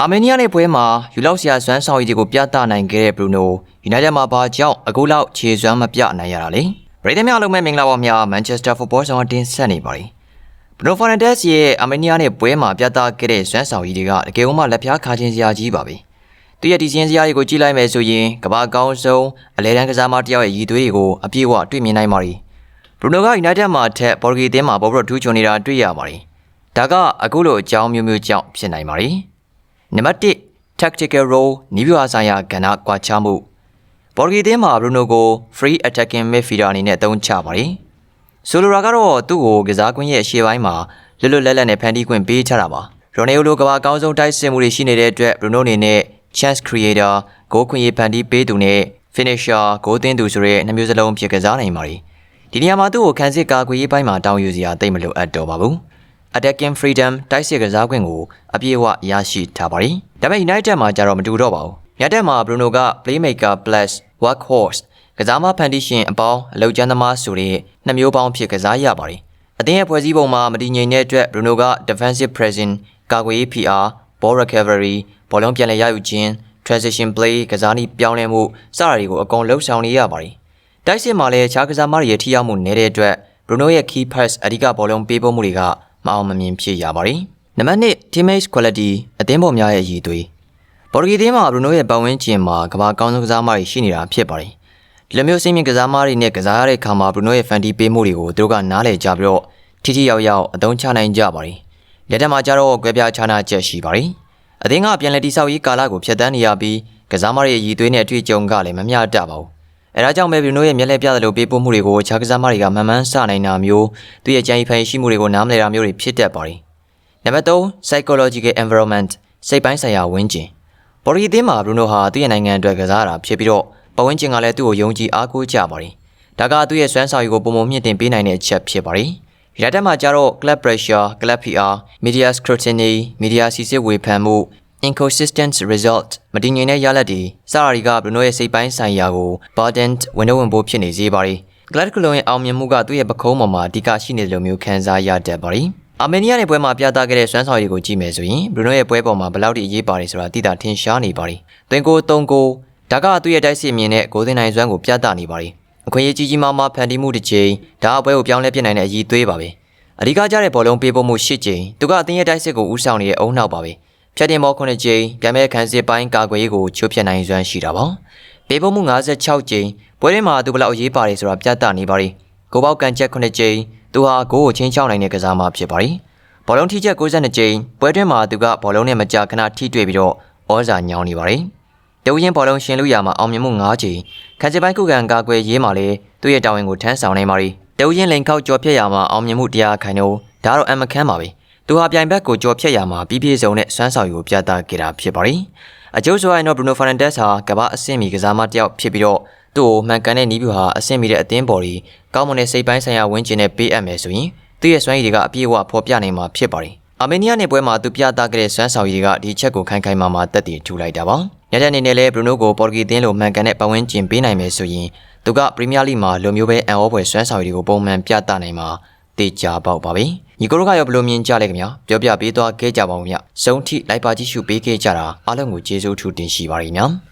အာမေးနီးယားနဲ့ပွဲမှာယူလောက်စရာစွမ်းဆောင်ရည်တွေကိုပြသနိုင်ခဲ့တဲ့ဘရူနိုယူနိုက်တက်မှာဘာကြောင့်အခုလောက်ခြေစွမ်းမပြနိုင်ရတာလဲပရိသတ်များလုံးမဲ့မင်္ဂလာပါများမန်ချက်စတာဖူဘောဆောင်တင်ဆက်နေပါပြီဘရူနိုဖာနန်ဒက်စ်ရဲ့အာမေးနီးယားနဲ့ပွဲမှာပြသခဲ့တဲ့စွမ်းဆောင်ရည်တွေကတကယ်ကိုမှလက်ဖျားခါချင်းစရာကြီးပါပဲသူရဲ့ဒီစင်းစရာတွေကိုကြည့်လိုက်မယ်ဆိုရင်ကမ္ဘာကောင်းဆုံးအလဲတန်းကစားမတစ်ယောက်ရဲ့ရည်သွေးတွေကိုအပြည့်အဝတွေ့မြင်နိုင်ပါပြီဘရူနိုကယူနိုက်တက်မှာထက်ပေါ်တူဂီအသင်းမှာပေါ်ပြီးတော့ထူးချွန်နေတာတွေ့ရပါတယ်ဒါကအခုလိုအကြောင်းမျိုးမျိုးကြောင့်ဖြစ်နိုင်ပါတယ် နံပါတ်1 tactical role နီးပြွာဆိုင်ရာကဏ္ဍကွာခြားမှုပေါ်ဂီသင်းမှာဘရူနိုကို free attacking midfielder အနေနဲ့အသုံးချပါတယ်ဆိုလိုတာကတော့သူ့ကိုကစားကွင်းရဲ့အရှေ့ပိုင်းမှာလွတ်လွတ်လပ်လပ်နဲ့ဖန်တီးခွင့်ပေးချတာပါရိုနေယိုလိုကဘာအကောင်းဆုံးတိုက်စစ်မှုတွေရှိနေတဲ့အတွက်ဘရူနိုအနေနဲ့ chance creator ဂိုးခွင့်ရေးဖန်တီးပေးသူနဲ့ finisher ဂိုးသွင်းသူဆိုတဲ့နှစ်မျိုးစလုံးဖြစ်ကစားနိုင်ပါတယ်ဒီနေရာမှာသူ့ကိုခန်းစစ်ကာကွယ်ရေးပိုင်းမှာတောင်းယူစရာတိတ်မလိုအပ်တော့ပါဘူး attacking freedom တိုက်စစ်ကစားခွင့်ကိုအပြည့်အဝရရှိထားပါတယ်။ဒါပေမဲ့ United မှာကြတော့မတူတော့ပါဘူး။ United မှာ Bruno က playmaker plus workhorse ကစားမဖန်တီးရှင်အပေါင်းအလောက်ကျန်းသမားဆိုတဲ့နှစ်မျိုးပေါင်းဖြစ်ကစားရပါတယ်။အသင်းရဲ့ဖွဲ့စည်းပုံမှာမတည်ငြိမ်တဲ့အတွက် Bruno က defensive pressing ကာကွယ်ရေး PR ball recovery ဘောလုံးပြန်လည်ရယူခြင်း transition play ကစားနည်းပြောင်းလဲမှုစတာတွေကိုအကုန်လှုပ်ဆောင်နေရပါတယ်။တိုက်စစ်မှာလည်းခြားကစားမတွေရဲ့ထိရောက်မှုနည်းတဲ့အတွက် Bruno ရဲ့ key pass အဓိကဘောလုံးပေးပို့မှုတွေက မအောင်မမြင်ဖြစ်ရပါတယ်။နံပါတ်1 teammate quality အသင်းပေါ်များရဲ့အည်သွေးပေါ်တူဂီတင်းမှာဘရူနိုရဲ့ပတ်ဝန်းကျင်မှာကမ္ဘာကောင်းဆုံးကစားမတွေရှိနေတာဖြစ်ပါတယ်။ဒီလိုမျိုးစိတ်မြင့်ကစားမတွေနဲ့ကစားရတဲ့အခါမှာဘရူနိုရဲ့ဖန်တီးပေးမှုတွေကိုသူတို့ကနားလည်ကြပြီးတော့ထိထိရောက်ရောက်အသုံးချနိုင်ကြပါတယ်။လက်ထက်မှာကျတော့ကွဲပြားခြားနားချက်ရှိပါတယ်။အသင်းကပြန်လည်တိဆောက်ရေးကာလကိုဖျက်ဆီးနေရပြီးကစားမတွေရဲ့ရည်သွေးနဲ့အတွေ့အကြုံကလည်းမမျှတပါဘူး။ အဲဒါကြောင့်ပဲဘရူနိုရဲ့မျက်လက်ပြသလိုပေးပို့မှုတွေကိုခြားကစားမတွေကမှန်မှန်စနိုင်တာမျိုးသူရဲ့ကြံ့ရည်ဖန်ရှိမှုတွေကိုနားမလည်တာမျိုးတွေဖြစ်တတ်ပါတယ်။နံပါတ်3 psychological environment စိတ်ပိုင်းဆိုင်ရာဝန်းကျင်ပေါ်ရီအသင်းမှာဘရူနိုဟာသူ့ရဲ့နိုင်ငံအတွက်ကစားတာဖြစ်ပြီးတော့ပတ်ဝန်းကျင်ကလည်းသူ့ကိုယုံကြည်အားကိုးကြပါတယ်။ဒါကသူ့ရဲ့စွမ်းဆောင်ရည်ကိုပုံမှန်မြင့်တင်ပေးနိုင်တဲ့အချက်ဖြစ်ပါတယ်။ရတဲ့မှာကျတော့ club pressure, club PR, media scrutiny, media စီစစ်ဝေဖန်မှု inconsistent result မတည်ငြိမ်တဲ့ရလဒ်တွေစတာတွေကဘရူနိုရဲ့စိတ်ပိုင်းဆိုင်ရာကို burden ဝင်တော့ဝင်ဖို့ဖြစ်နေစေပါတယ်။ Glad ကလုံးရဲ့အောင်မြင်မှုကသူ့ရဲ့ပခုံးပေါ်မှာအဓိကရှိနေတယ်လို့မျိုးခံစားရတတ်ပါတယ်။အာမေးနီးယားရဲ့ပွဲမှာပြသခဲ့တဲ့စွမ်းဆောင်ရည်ကိုကြည့်မယ်ဆိုရင်ဘရူနိုရဲ့ပွဲပေါ်မှာဘယ်လောက်ထိအရေးပါတယ်ဆိုတာသိတာထင်ရှားနေပါတယ်။သွင်းကို3ကိုဒါကသူ့ရဲ့တိုက်စစ်မြင်တဲ့ဂိုးသွင်းနိုင်စွမ်းကိုပြသနေပါတယ်။အခွင့်အရေးကြီးကြီးမားမားဖန်တီးမှုတစ်ချိန်ဒါအပွဲကိုပြောင်းလဲပြနိုင်တဲ့အရေးသွေးပါပဲ။အဓိကကျတဲ့ဘောလုံးပေးဖို့မှု၈ချိန်သူကအသင်းရဲ့တိုက်စစ်ကိုဦးဆောင်နေတဲ့အုံနောက်ပါပဲ။ ဖြတ်တင်ဘော9ချိန်ပြန်မဲ့ခန်းစစ်ပိုင်းကာကွယ်ရေးကိုချိုးဖျက်နိုင်စွမ်းရှိတာပါ။ပေးဖို့မှု56ချိန်ပွဲထဲမှာသူဘယ်လောက်အရေးပါတယ်ဆိုတာပြသနေပါတယ်။ကိုပေါက်ကန်ချက်9ချိန်သူဟာဂိုးကိုချင်းချောင်းနိုင်တဲ့ကစားမဖြစ်ပါတယ်။ဘောလုံးထိချက်62ချိန်ပွဲတွင်းမှာသူကဘောလုံးနဲ့မကြာခဏထိတွေ့ပြီးတော့ဩဇာညောင်းနေပါတယ်။တဝင်းဘောလုံးရှင်လူရမှာအောင်မြင်မှု9ချိန်ခန်းစစ်ပိုင်းကုကန်ကာကွယ်ရေးမှာလည်းသူ့ရဲ့တာဝန်ကိုထမ်းဆောင်နိုင်ပါတယ်။တဝင်းလိန်ခောက်ကြော်ဖြတ်ရမှာအောင်မြင်မှုတရားခိုင်တော့ဒါတော့အမခန်းပါပဲ။ သူဟာပြိုင်ဘက်ကိုကြော်ဖြတ်ရမှာပြီးပြည့်စုံတဲ့စွမ်းဆောင်ရည်ကိုပြသခဲ့တာဖြစ်ပါတယ်။အကျိုးဆိုရင်တော့ဘရူနိုဖာနန်ဒက်စ်ဟာကမ္ဘာအဆင့်မီကစားမတစ်ယောက်ဖြစ်ပြီးတော့သူ့ကိုမှန်ကန်တဲ့နီးဗျူဟာအဆင့်မီတဲ့အသင်းပေါ်ဒီကောင်းမွန်တဲ့စိတ်ပိုင်းဆိုင်ရာဝန်းကျင်နဲ့ပေးအပ်မယ်ဆိုရင်သူ့ရဲ့စွမ်းရည်တွေကအပြည့်အဝဖော်ပြနိုင်မှာဖြစ်ပါတယ်။အာမေးနီးယားနယ်ပွဲမှာသူပြသခဲ့တဲ့စွမ်းဆောင်ရည်ကဒီချက်ကိုခိုင်ခိုင်မာမာတက်တည်ထူလိုက်တာပါ။ညတဲ့အနေနဲ့လည်းဘရူနိုကိုပေါ်တူဂီအသင်းလိုမှန်ကန်တဲ့ပတ်ဝန်းကျင်ပေးနိုင်မယ်ဆိုရင်သူကပရီးမီးယားလိမှာလိုမျိုးပဲအန်အောပွဲစွမ်းဆောင်ရည်တွေကိုပုံမှန်ပြသနိုင်မှာ တေချာပေါက်ပါပဲ။ညီကိုတို့ကရောဘယ်လိုမြင်ကြလဲခင်ဗျာ။ပြောပြပေးသွားခဲ့ကြပါဦးဗျ။စုံထိလိုက်ပါကြည့်ရှုပေးခဲ့ကြတာအားလုံးကိုကျေးဇူးထူးတင်ရှိပါရခင်ဗျာ။